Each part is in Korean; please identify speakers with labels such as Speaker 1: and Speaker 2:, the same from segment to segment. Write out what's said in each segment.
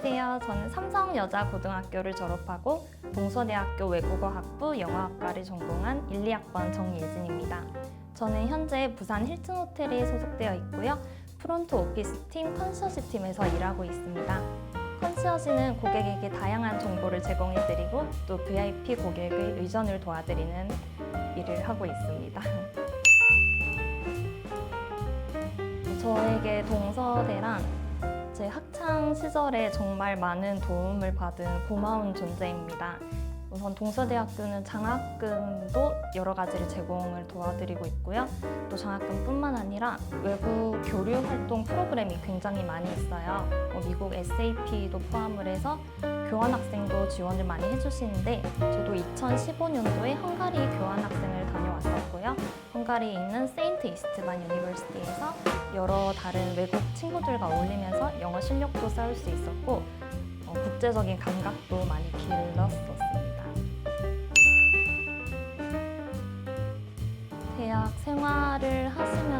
Speaker 1: 안녕하세요. 저는 삼성여자고등학교를 졸업하고 동서대학교 외국어학부 영어학과를 전공한 1, 2학번 정예진입니다. 저는 현재 부산 힐튼 호텔에 소속되어 있고요. 프론트 오피스 팀 컨셔시 팀에서 일하고 있습니다. 컨시어지는 고객에게 다양한 정보를 제공해드리고 또 VIP 고객의 의전을 도와드리는 일을 하고 있습니다. 저에게 동서대란 제 학창 시절에 정말 많은 도움을 받은 고마운 존재입니다. 우선 동서대학교는 장학금도 여러 가지를 제공을 도와드리고 있고요. 또 장학금뿐만 아니라 외국 교류 활동 프로그램이 굉장히 많이 있어요. 뭐 미국 SAP도 포함을 해서 교환 학생도 지원을 많이 해주시는데 저도 2015년도에 헝가리 교환 학생을 다녀왔었고요. 헝가리에 있는 세인트 이스트반 유니버시티에서 여러 다른 외국 친구들과 어울리면서 영어 실력도 쌓을 수 있었고 어, 국제적인 감각도 많이 길렀었습니다. 대학 생활을 이제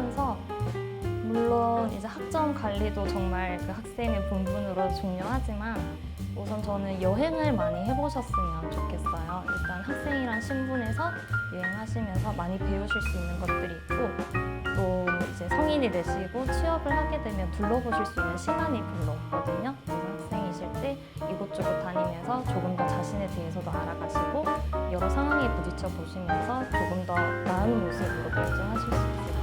Speaker 1: 학점 관리도 정말 그 학생의 본분으로 중요하지만 우선 저는 여행을 많이 해보셨으면 좋겠어요. 일단 학생이란 신분에서 여행하시면서 많이 배우실 수 있는 것들이 있고 또 이제 성인이 되시고 취업을 하게 되면 둘러보실 수 있는 시간이 별로 없거든요. 그래서 학생이실 때 이곳저곳 다니면서 조금 더 자신에 대해서도 알아가시고 여러 상황에 부딪혀 보시면서 조금 더 나은 모습으로 발전하실 수생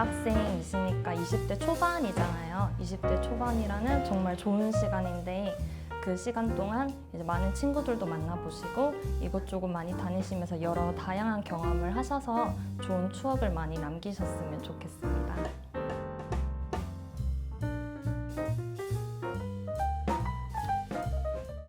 Speaker 1: 대학생이시니까 20대 초반이잖아요. 20대 초반이라는 정말 좋은 시간인데 그 시간 동안 이제 많은 친구들도 만나보시고 이곳저곳 많이 다니시면서 여러 다양한 경험을 하셔서 좋은 추억을 많이 남기셨으면 좋겠습니다.